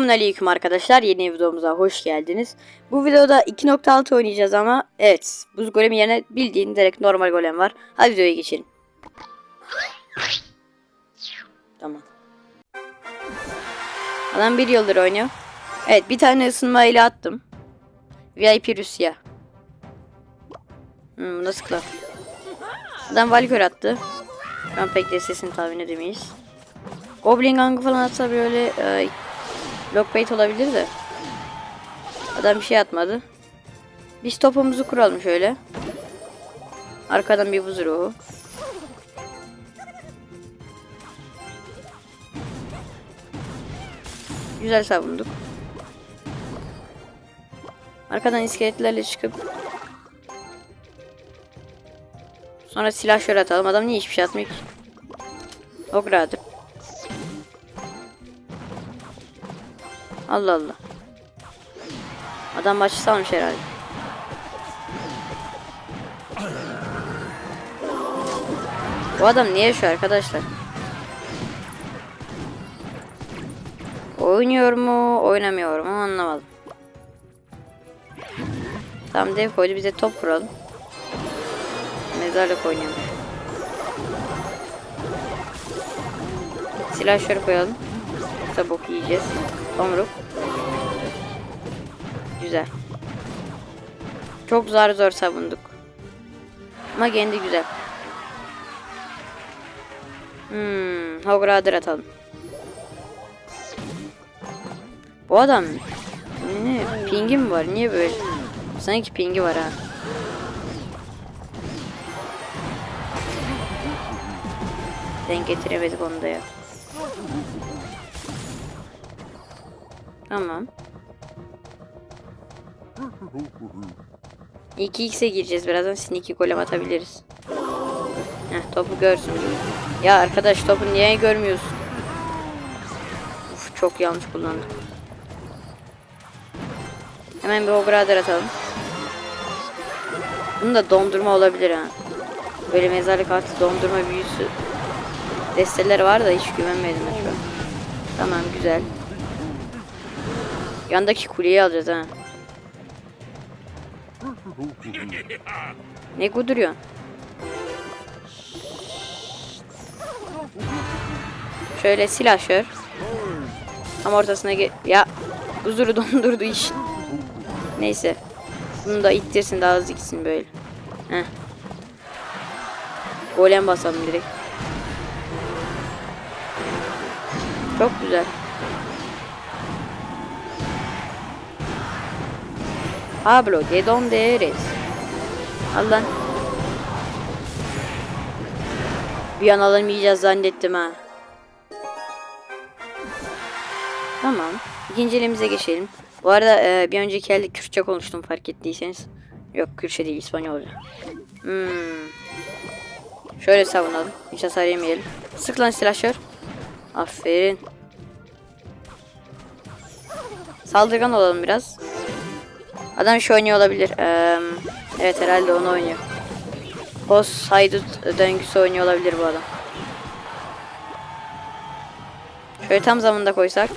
Selamünaleyküm arkadaşlar. Yeni videomuza hoş geldiniz. Bu videoda 2.6 oynayacağız ama evet, buz golemi yerine bildiğin direkt normal golem var. Hadi videoya geçelim. Tamam. Adam bir yıldır oynuyor. Evet, bir tane ısınma ile attım. VIP Rusya. Hmm, nasıl kılar? Adam Valkör attı. An pek de sesini tahmin edemeyiz. Goblin Gang'ı falan atsa böyle e, Lockbait olabilir de. Adam bir şey atmadı. Biz topumuzu kuralım şöyle. Arkadan bir buz ruhu. Güzel savunduk. Arkadan iskeletlerle çıkıp Sonra silah şöyle atalım. Adam niye hiçbir şey atmıyor ki? Çok Allah Allah. Adam maçı salmış herhalde. Bu adam niye şu arkadaşlar? Oynuyor mu, oynamıyor mu anlamadım. Tamam dev koydu bize top kuralım. Mezarlık oynuyormuş. Silah şöyle koyalım. Yoksa yiyeceğiz. Tomruk. Güzel. Çok zar zor savunduk. Ama kendi güzel. Hmm, Hograder atalım. Bu adam ne pingi mi var? Niye böyle? Sanki pingi var ha. Denk getiremedik onu da ya. Tamam. 2x'e gireceğiz birazdan sneaky golem atabiliriz. Heh topu görsün. Ya arkadaş topu niye görmüyorsun? Uf çok yanlış kullandım. Hemen bir ograder atalım. Bunun da dondurma olabilir ha. Böyle mezarlık artı dondurma büyüsü desteleri var da hiç güvenmedim şu an. Tamam güzel. Yandaki kuleyi alacağız ha. Ne kuduruyorsun? Şöyle silahşör. Tam ortasına ge ya huzuru dondurdu iş. Neyse. Bunu da ittirsin daha hızlı gitsin böyle. Heh. Golem basalım direkt. Çok güzel. Pablo, ¿de dónde eres? Al. Bir an alamayacağız zannettim ha. Tamam. İkinci elimize geçelim. Bu arada e, bir önceki elde Kürtçe konuştum fark ettiyseniz. Yok Kürtçe değil İspanyolca. Hmm. Şöyle savunalım. Hiç hasar yemeyelim. Sık lan silahşör. Aferin. Saldırgan olalım biraz. Adam şu oynuyor olabilir. Ee, evet herhalde onu oynuyor. Boss haydut döngüsü oynuyor olabilir bu adam. Şöyle tam zamanda koysak.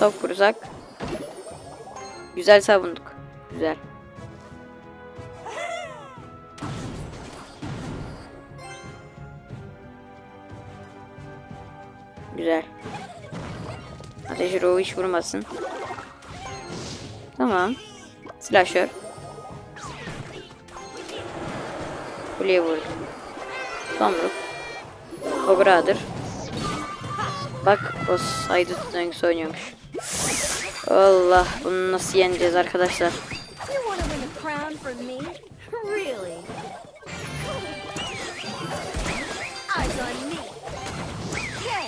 Top kursak. Güzel savunduk. Güzel. Güzel. Ateş ruhu hiç vurmasın. Tamam. Slasher. Kuleye vurdu. Tomruk. Ogradır. Bak o Saydut döngüsü oynuyormuş. Allah bunu nasıl yeneceğiz arkadaşlar.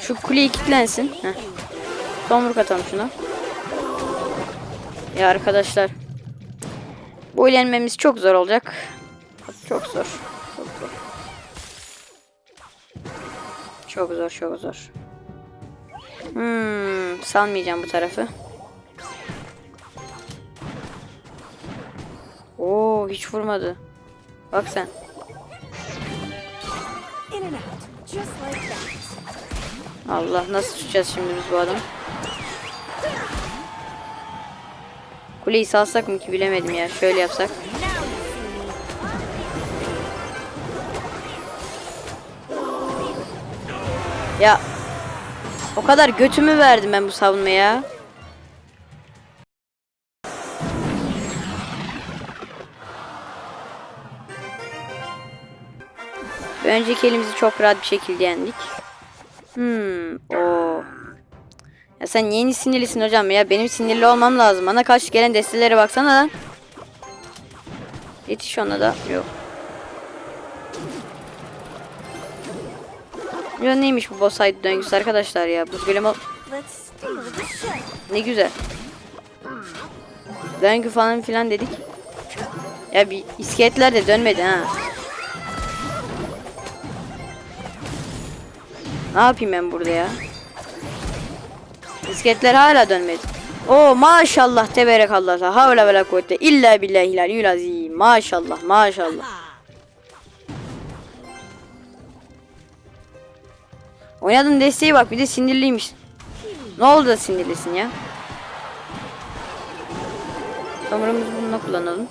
Şu kuleyi kilitlensin. Heh. Tomruk atalım şuna. Ya arkadaşlar. Bu eğlenmemiz çok zor olacak. Çok zor. Çok zor. Çok zor, çok zor. Hmm, salmayacağım bu tarafı. Oo, hiç vurmadı. Bak sen. Allah nasıl tutacağız şimdi biz bu adamı? Kuleyi salsak mı ki bilemedim ya. Şöyle yapsak. Ya o kadar götümü verdim ben bu savunmaya. Önceki elimizi çok rahat bir şekilde yendik. Hmm, o. Sen yeni sinirlisin hocam ya. Benim sinirli olmam lazım. Bana karşı gelen destelere baksana lan. Yetiş ona da. Yok. Ya neymiş bu boss fight döngüsü arkadaşlar ya. Buz golem ol- ne güzel. Döngü falan filan dedik. Ya bir iskeletler de dönmedi ha. Ne yapayım ben burada ya? İskeletler hala dönmedi. Oo maşallah teberek Allah. Havle ve la kuvvete illa billahi la azim. Maşallah maşallah. Oynadığın desteği bak bir de sinirliymiş. Ne oldu da sinirlisin ya? Kameramızı bununla kullanalım.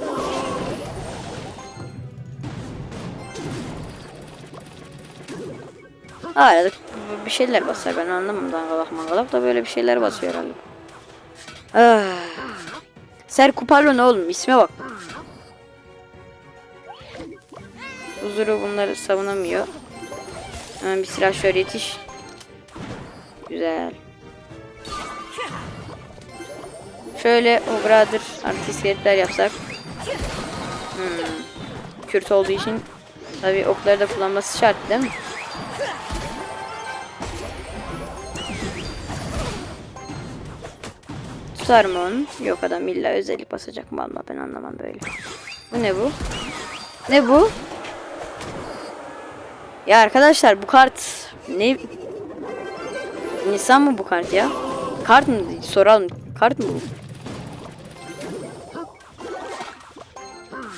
Hala bir şeyler basar ben anlamam dangalak mangalak da böyle bir şeyler basıyor herhalde. Ah. Ser Kuparlo ne oğlum isme bak. Huzuru bunları savunamıyor. Hemen bir silah şöyle yetiş. Güzel. Şöyle Ogradır artı yapsak. Hmm. Kürt olduğu için tabi okları da kullanması şart değil mi? Tutar? Yok adam illa özellik basacak mı alma ben anlamam böyle. Bu ne bu? Ne bu? Ya arkadaşlar bu kart ne? Nisan mı bu kart ya? Kart mı? Soralım. Kart mı bu?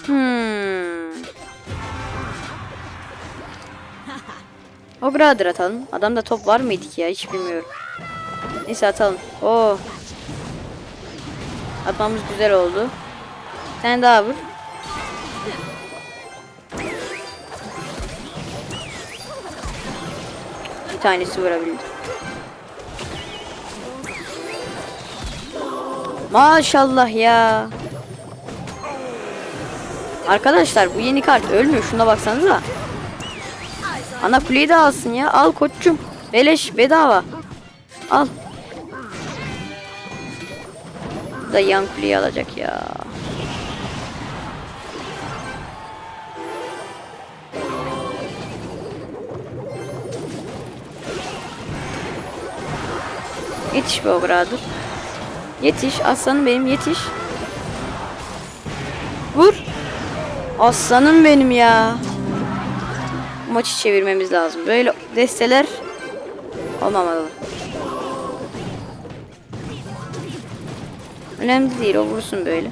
Hmm. O grader atalım. Adamda top var mıydı ki ya? Hiç bilmiyorum. Neyse atalım. Oo. Atmamız güzel oldu. Tane daha vur. Bir tanesi vurabildi. Maşallah ya. Arkadaşlar bu yeni kart ölmüyor. Şuna baksanıza. Ana kuleyi de alsın ya. Al koçum. Beleş bedava. Al. Da yan kuleyi alacak ya. Yetiş be o bradır. Yetiş aslanım benim yetiş. Vur. Aslanım benim ya. Maçı çevirmemiz lazım. Böyle desteler olmamalı. Önemli değil o vursun böyle.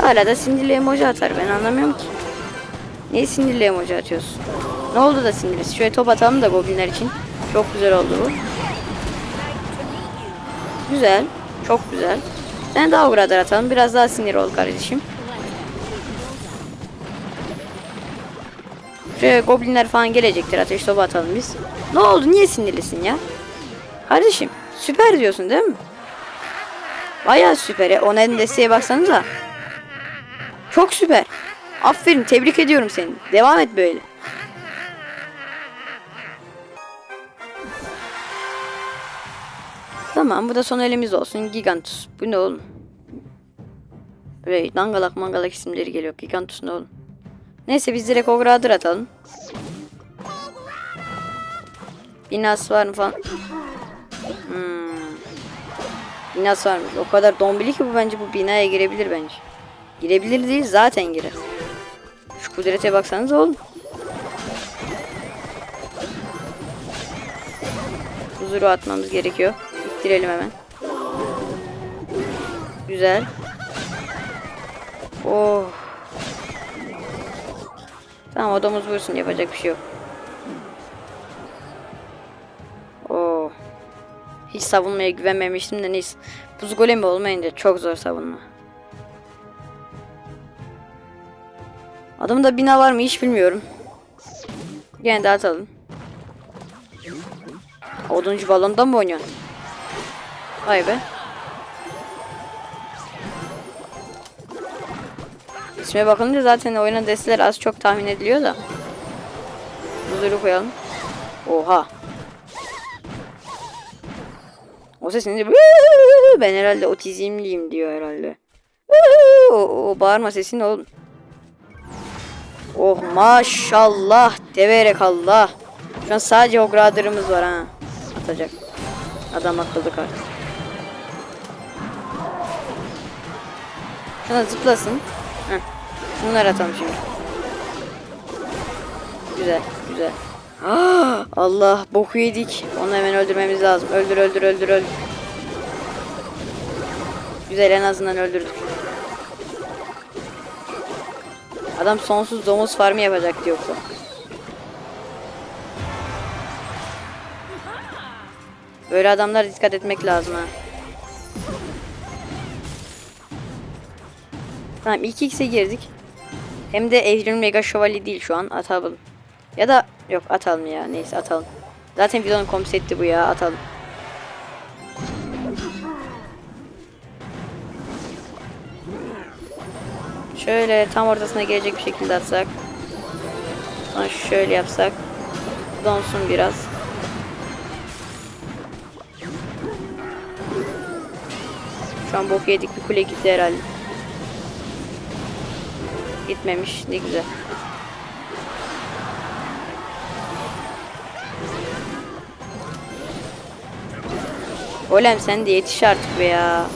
Hala da sinirli emoji atar ben anlamıyorum ki. Niye sinirli emoji atıyorsun? Ne oldu da sinirlisin? Şöyle top atalım da goblinler için. Çok güzel oldu bu. Güzel. Çok güzel. Sen daha uğradır atalım. Biraz daha sinir ol kardeşim. Şöyle goblinler falan gelecektir. Ateş topu atalım biz. Ne oldu? Niye sinirlisin ya? Kardeşim süper diyorsun değil mi? Bayağı süper ya. Ona desteğe baksanıza. Çok süper. Aferin tebrik ediyorum seni. Devam et böyle. Tamam bu da son elimiz olsun. Gigantus. Bu ne oğlum? Böyle dangalak mangalak isimleri geliyor. Gigantus ne oğlum? Neyse biz direkt Ogradır atalım. Binas var mı falan. Hmm. Binas varmış. O kadar dombili ki bu bence bu binaya girebilir bence. Girebilir değil zaten girer. Şu kudrete baksanız oğlum. Huzuru atmamız gerekiyor. İttirelim hemen. Güzel. Oh. Tamam o domuz yapacak bir şey yok. Oo. Hiç savunmaya güvenmemiştim de neyse. Buz golemi olmayınca çok zor savunma. Adamda bina var mı hiç bilmiyorum. Gene de atalım. Oduncu balonda mı oynuyorsun? Vay be. İsme bakınca zaten oyuna desteler az çok tahmin ediliyor da. Huzuru koyalım. Oha. O ses ne? Ben herhalde otizmliyim diyor herhalde. O, o bağırma sesin oğlum. Oh maşallah deverek Allah. Şu an sadece o graderımız var ha. Atacak. Adam akıllı kart. Şuna zıplasın. Heh. Şunları atalım şimdi. Güzel, güzel. Ah, Allah boku yedik. Onu hemen öldürmemiz lazım. Öldür, öldür, öldür, öldür. Güzel en azından öldürdük. Adam sonsuz domuz farmı yapacaktı yoksa. Böyle adamlara dikkat etmek lazım ha. Tamam 2x'e girdik. Hem de Evrim Mega Şövalye değil şu an atalım. Ya da yok atalım ya neyse atalım. Zaten videonun konsepti bu ya atalım. Şöyle tam ortasına gelecek bir şekilde atsak. Sonra şöyle yapsak. Donsun biraz. Şu an bok yedik bir kule gitti herhalde. Gitmemiş ne güzel. Golem sen de yetiş artık be ya.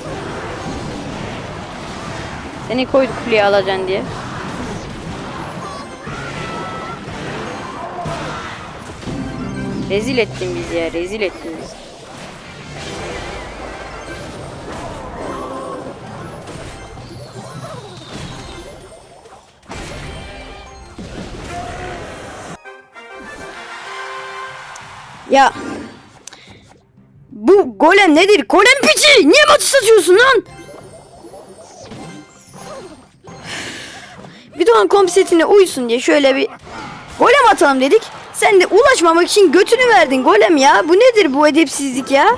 Seni koyduk kuleye alacaksın diye. Rezil ettin bizi ya, rezil ettin Ya bu golem nedir? Golem piçi! Niye maçı satıyorsun lan? Videonun komsetine uysun diye şöyle bir golem atalım dedik. Sen de ulaşmamak için götünü verdin golem ya. Bu nedir bu edepsizlik ya?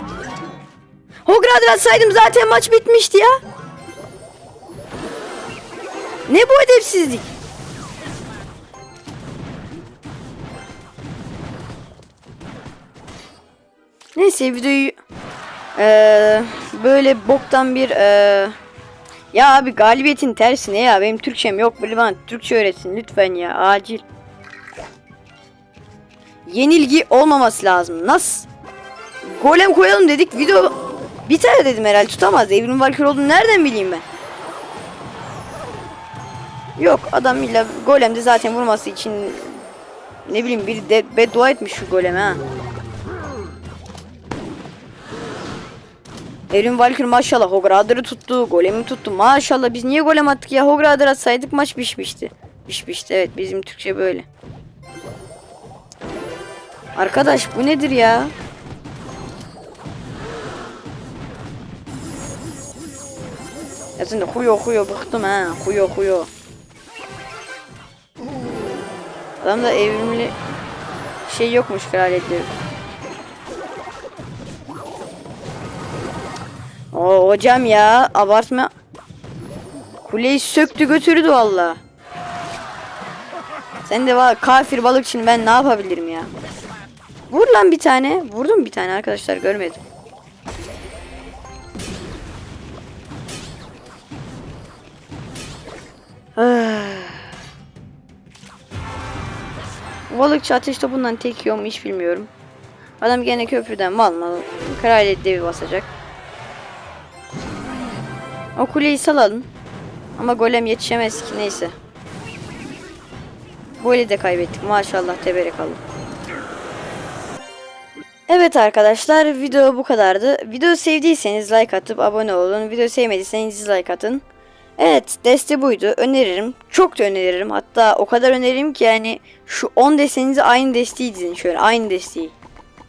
Hogradır atsaydım zaten maç bitmişti ya. Ne bu edepsizlik? Neyse videoyu eee, böyle boktan bir eee, ya abi galibiyetin tersi ne ya benim Türkçem yok böyle bana Türkçe öğretsin lütfen ya acil. Yenilgi olmaması lazım. Nasıl? Golem koyalım dedik video biter dedim herhalde tutamaz. Evrim Valkyrie olduğunu nereden bileyim ben? Yok adam illa golem de zaten vurması için ne bileyim biri de beddua etmiş şu goleme ha. Evrim Valkyrie maşallah Hogradır'ı tuttu, golemi tuttu. Maşallah biz niye golem attık ya? Hogradır atsaydık maç pişmişti. Pişmişti evet bizim Türkçe böyle. Arkadaş bu nedir ya? Ya sen de huyo huyo bıktım ha. Huyo huyo. Adamda evrimli şey yokmuş kraliyetleri. Oo hocam ya abartma. Kuleyi söktü götürdü valla. Sen de var kafir balıkçın ben ne yapabilirim ya? Vur lan bir tane. Vurdum bir tane arkadaşlar görmedim. Balıkçı ateş topundan tek yiyor mu hiç bilmiyorum. Adam gene köprüden mal mal kraliyet devi basacak. O kuleyi salalım. Ama golem yetişemez ki neyse. Golü de kaybettik maşallah teberek Allah. Evet arkadaşlar video bu kadardı. Video sevdiyseniz like atıp abone olun. Video sevmediyseniz dislike atın. Evet deste buydu. Öneririm. Çok da öneririm. Hatta o kadar öneririm ki yani şu 10 destenizi aynı desteği dizin şöyle. Aynı desteği.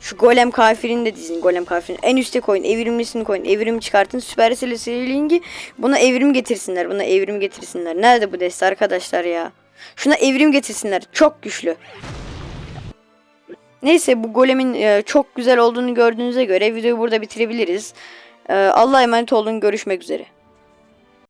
Şu golem kafirini de dizin. Golem kafirini. En üste koyun. Evrimlisini koyun. Evrim çıkartın. Süpersel Seriling'i buna evrim getirsinler. Buna evrim getirsinler. Nerede bu deste arkadaşlar ya? Şuna evrim getirsinler. Çok güçlü. Neyse bu golemin e, çok güzel olduğunu gördüğünüze göre videoyu burada bitirebiliriz. E, Allah'a emanet olun. Görüşmek üzere.